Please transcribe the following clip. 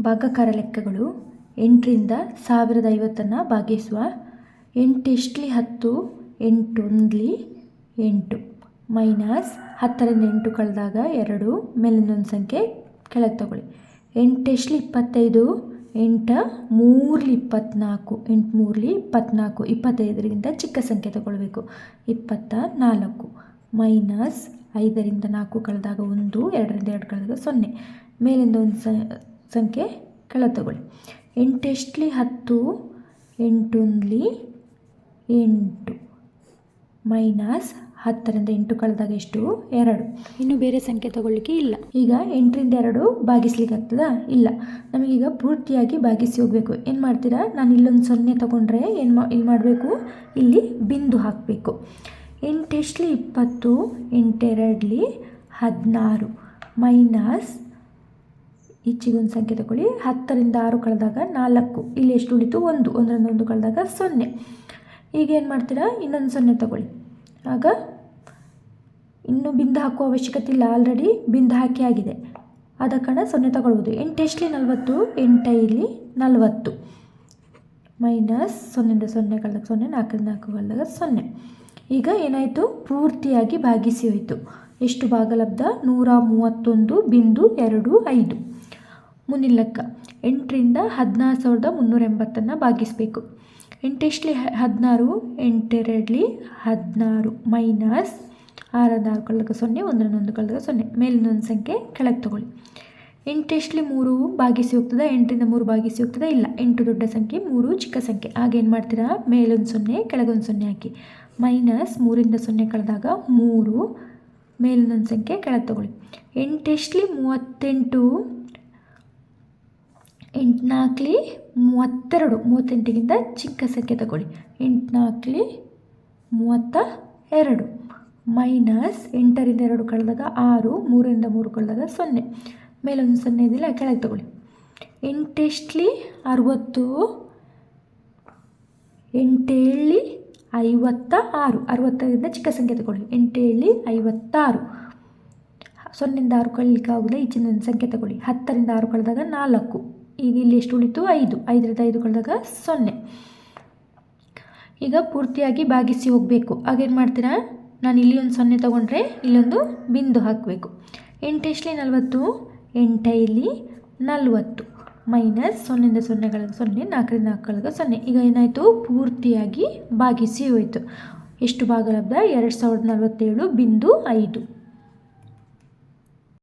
ಭಾಗಾಕಾರ ಲೆಕ್ಕಗಳು ಎಂಟರಿಂದ ಸಾವಿರದ ಐವತ್ತನ್ನು ಭಾಗಿಸುವ ಎಂಟೆಷ್ಟಲಿ ಹತ್ತು ಎಂಟೊಂದ್ಲಿ ಎಂಟು, ಮೈನಸ್ ಹತ್ತರಿಂದ ಎಂಟು ಕಳೆದಾಗ ಎರಡು ಮೇಲಿನೊಂದು ಸಂಖ್ಯೆ ಕೆಳಗೆ ತಗೊಳ್ಳಿ. ಎಂಟೆಷ್ಟಲಿ ಇಪ್ಪತ್ತೈದು, ಎಂಟು ಮೂರ್ಲಿ ಇಪ್ಪತ್ತ್ನಾಲ್ಕು ಎಂಟು ಮೂರ್ಲಿ ಇಪ್ಪತ್ತ್ನಾಲ್ಕು ಇಪ್ಪತ್ತೈದರಿಂದ ಚಿಕ್ಕ ಸಂಖ್ಯೆ ತಗೊಳ್ಬೇಕು. ಇಪ್ಪತ್ತ ನಾಲ್ಕು, ಮೈನಸ್ ಐದರಿಂದ ನಾಲ್ಕು ಕಳೆದಾಗ ಒಂದು, ಎರಡರಿಂದ ಎರಡು ಕಳೆದಾಗ ಸೊನ್ನೆ, ಮೇಲಿಂದ ಒಂದು ಸಂಖ್ಯೆ ಕೆಳಗೆ ತಗೊಳ್ಳಿ ಎಂಟೆಷ್ಟಲಿ ಹತ್ತು. ಎಂಟೊಂದ್ಲಿ ಎಂಟು. ಮೈನಸ್ ಹತ್ತರಿಂದ ಎಂಟು ಕಳೆದಾಗ ಎಷ್ಟು? ಎರಡು. ಇನ್ನು ಬೇರೆ ಸಂಖ್ಯೆ ತಗೊಳ್ಳಿಕ್ಕೆ ಇಲ್ಲ. ಈಗ ಎಂಟರಿಂದ ಎರಡು ಭಾಗಿಸ್ಲಿಕ್ಕೆ ಆಗ್ತದಾ? ಇಲ್ಲ. ನಮಗೀಗ ಪೂರ್ತಿಯಾಗಿ ಭಾಗಿಸಿ ಹೋಗಬೇಕು. ಏನು ಮಾಡ್ತೀರಾ? ನಾನು ಇಲ್ಲೊಂದು ಸೊನ್ನೆ ತಗೊಂಡ್ರೆ ಏನು ಮಾ ಇಲ್ಲಿ ಮಾಡಬೇಕು? ಇಲ್ಲಿ ಬಿಂದು ಹಾಕಬೇಕು. ಎಂಟೆಷ್ಟಲಿ ಇಪ್ಪತ್ತು. ಎಂಟೆರಡಲಿ ಹದಿನಾರು. ಮೈನಸ್ ಈಚೆಗೊಂದು ಸಂಖ್ಯೆ ತಗೊಳ್ಳಿ ಹತ್ತರಿಂದ ಆರು ಕಳೆದಾಗ ನಾಲ್ಕು. ಇಲ್ಲಿ ಎಷ್ಟು ಉಳಿತು? ಒಂದು. ಒಂದರಿಂದ ಒಂದು ಕಳೆದಾಗ ಸೊನ್ನೆ. ಈಗ ಏನು ಮಾಡ್ತೀರಾ? ಇನ್ನೊಂದು ಸೊನ್ನೆ ತಗೊಳ್ಳಿ. ಆಗ ಇನ್ನೂ ಬಿಂದು ಹಾಕುವ ಅವಶ್ಯಕತೆ ಇಲ್ಲ. ಆಲ್ರೆಡಿ ಬಿಂದು ಹಾಕಿ ಆಗಿದೆ. ಆದ ಕಾರಣ ಸೊನ್ನೆ ತಗೊಳ್ಬೋದು. ಎಂಟು ಎಷ್ಟು ನಲ್ವತ್ತು. ಎಂಟೈಲಿ ನಲವತ್ತು. ಮೈನಸ್ ಸೊನ್ನೆಯಿಂದ ಸೊನ್ನೆ ಕಳೆದಾಗ ಸೊನ್ನೆ, ನಾಲ್ಕರಿಂದ ನಾಲ್ಕು ಕಳೆದಾಗ ಸೊನ್ನೆ. ಈಗ ಏನಾಯಿತು? ಪೂರ್ತಿಯಾಗಿ ಭಾಗಿಸಿ ಹೋಯಿತು. ಎಷ್ಟು ಭಾಗಲಬ್ಧ? ನೂರ ಮೂವತ್ತೊಂದು ಬಿಂದು ಎರಡು ಐದು. ಮುಂದಿನ ಎಂಟರಿಂದ ಹದಿನಾರು ಸಾವಿರದ ಮುನ್ನೂರ ಎಂಬತ್ತನ್ನು ಭಾಗಿಸಬೇಕು. ಎಂಟೆಷ್ಟಲಿ ಹದಿನಾರು? ಎಂಟೆರಡಲಿ ಹದಿನಾರು ಮೈನಸ್ ಆರದಾರು ಆರು ಕಳೆದಾಗ ಸೊನ್ನೆ ಒಂದರಿಂದ ಒಂದು ಕಳೆದಾಗ ಸೊನ್ನೆ. ಮೇಲಿನೊಂದು ಸಂಖ್ಯೆ ಕೆಳಗೆ ತಗೊಳ್ಳಿ. ಎಂಟೆಷ್ಟಲಿ ಮೂರು ಭಾಗಿಸಿ ಹೋಗ್ತದೆ? ಎಂಟರಿಂದ ಮೂರು ಭಾಗಿಸಿ ಹೋಗ್ತದೆ? ಇಲ್ಲ. ಎಂಟು ದೊಡ್ಡ ಸಂಖ್ಯೆ, ಮೂರು ಚಿಕ್ಕ ಸಂಖ್ಯೆ. ಆಗೇನು ಮಾಡ್ತೀರಾ? ಮೇಲೊಂದು ಸೊನ್ನೆ, ಕೆಳಗೊಂದು ಸೊನ್ನೆ ಹಾಕಿ. ಮೈನಸ್ ಮೂರಿಂದ ಸೊನ್ನೆ ಕಳೆದಾಗ ಮೂರು. ಮೇಲಿನೊಂದು ಸಂಖ್ಯೆ ಕೆಳಗೆ ತಗೊಳ್ಳಿ. ಎಂಟೆಷ್ಟಲಿ ಮೂವತ್ತೆಂಟು? ಎಂಟ್ನಾಲ್ಕಲಿ ಮೂವತ್ತೆರಡು, ಮೂವತ್ತೆಂಟಿಗಿಂತ ಚಿಕ್ಕ ಸಂಖ್ಯೆ ತಗೊಳ್ಳಿ. ಎಂಟ್ನಾಕ್ಲಿ ಮೂವತ್ತ ಎರಡು ಮೈನಸ್ ಎಂಟರಿಂದ ಎರಡು ಕಳೆದಾಗ ಆರು, ಮೂರರಿಂದ ಮೂರು ಕಳೆದಾಗ ಸೊನ್ನೆ. ಮೇಲೊಂದು ಸೊನ್ನೆ ಇದೆಯಲ್ಲ ಕೆಳಗೆ ತಗೊಳ್ಳಿ. ಎಂಟೆಷ್ಟಲಿ ಅರುವತ್ತು. ಎಂಟೇಳಿ ಐವತ್ತ ಆರು ಅರುವತ್ತರಿಂದ ಚಿಕ್ಕ ಸಂಖ್ಯೆ ತಗೊಳ್ಳಿ. ಎಂಟೇಳಿ ಐವತ್ತಾರು. ಸೊನ್ನೆಯಿಂದ ಆರು ಕಳೀಲಿಕ್ಕೆ ಆಗೋದಿಲ್ಲ ಈಚಿನ ಸಂಖ್ಯೆ ತಗೊಳ್ಳಿ. ಹತ್ತರಿಂದ ಆರು ಕಳೆದಾಗ ನಾಲ್ಕು. ಈಗ ಇಲ್ಲಿ ಎಷ್ಟು ಉಳಿತು ಐದು. ಐದರಿಂದ ಐದು ಕಳೆದಾಗ ಸೊನ್ನೆ. ಈಗ ಪೂರ್ತಿಯಾಗಿ ಭಾಗಿಸಿ ಹೋಗಬೇಕು. ಆಗೇನು ಮಾಡ್ತೀರಾ? ನಾನು ಇಲ್ಲಿ ಒಂದು ಸೊನ್ನೆ ತೊಗೊಂಡ್ರೆ ಇಲ್ಲೊಂದು ಬಿಂದು ಹಾಕಬೇಕು. ಎಂಟೆಷ್ಟಲಿ ನಲವತ್ತು. ಎಂಟೈಲಿ ನಲವತ್ತು. ಮೈನಸ್ ಸೊನ್ನೆಯಿಂದ ಸೊನ್ನೆಗಳಿಗೆ ಸೊನ್ನೆ, ನಾಲ್ಕರಿಂದ ನಾಲ್ಕು ಕಳೆದಾಗ ಸೊನ್ನೆ. ಈಗ ಏನಾಯಿತು? ಪೂರ್ತಿಯಾಗಿ ಭಾಗಿಸಿ ಹೋಯಿತು. ಎಷ್ಟು ಭಾಗಲಬ್ಧ? ಎರಡು ಸಾವಿರದ ನಲವತ್ತೇಳು ಬಿಂದು ಐದು.